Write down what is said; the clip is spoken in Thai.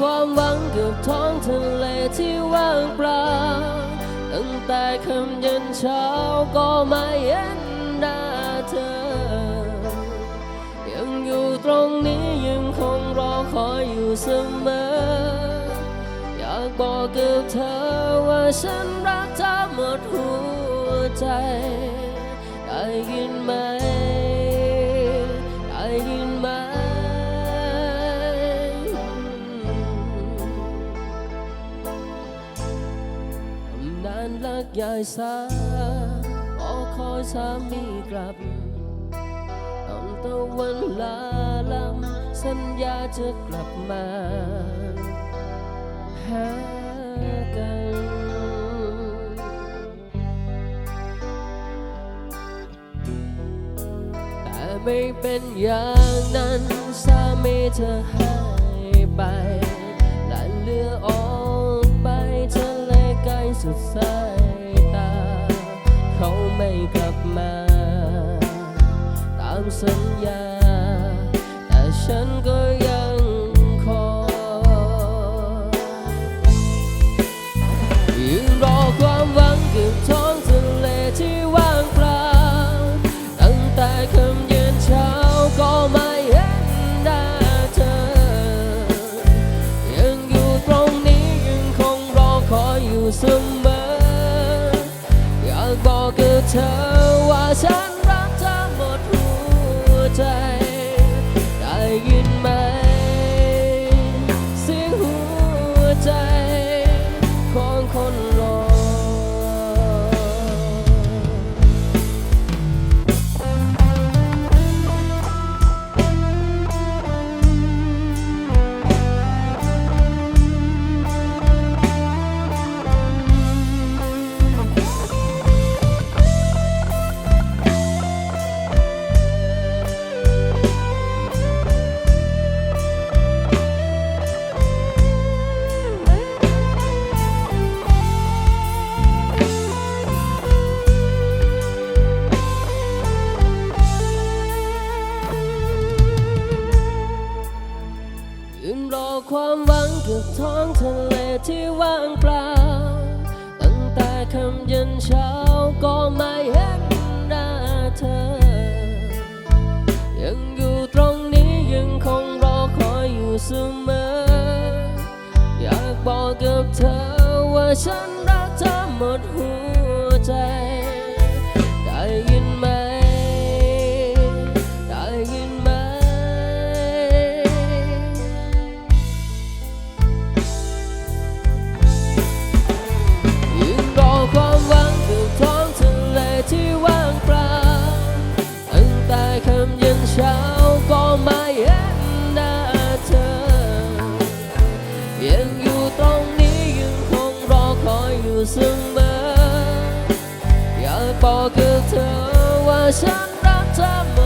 ความหวังกับท้องทะเลที่ว่างเปล่า ตั้งแต่คำย็นเช้าก็ไม่เห็นหน้าเธอ ยังอยู่ตรงนี้ยังคงรอคอยอยู่เสมอ อยากบอกกับเธอว่าฉันรักเธอหมดหัวใจ ได้ยินไหม กยายสาขอคอยสามีกลับตอนตะวันลาลำสัญญาจะกลับมาหากันแต่ไม่เป็นอย่างนั้นสามีเธอหายไปและเลือออกไปทะเลไกลสุดสาย สัญญา แต่ฉันก็ยังคอยยืนรอความหวังกับท้องทะเลที่ว่างเปล่า ตั้งแต่คำเย็นเช้าก็ไม่เห็นหน้าเธอ ยังอยู่ตรงนี้ยังคงรอคอยอยู่เสมอ อยากบอกกับเธอ ว ความหวังกับท้องทะเลที่ว่างเปล่า ตั้งแต่คำย็นเช้าก็ไม่เห็นหน้าเธอ ยังอยู่ตรงนี้ยังคงรอคอยอยู่เสมอ อยากบอกกับเธอว่าฉันรักเธอหมดหัวใจ เสมออยากบอกกับเธอว่าฉันรักเธอ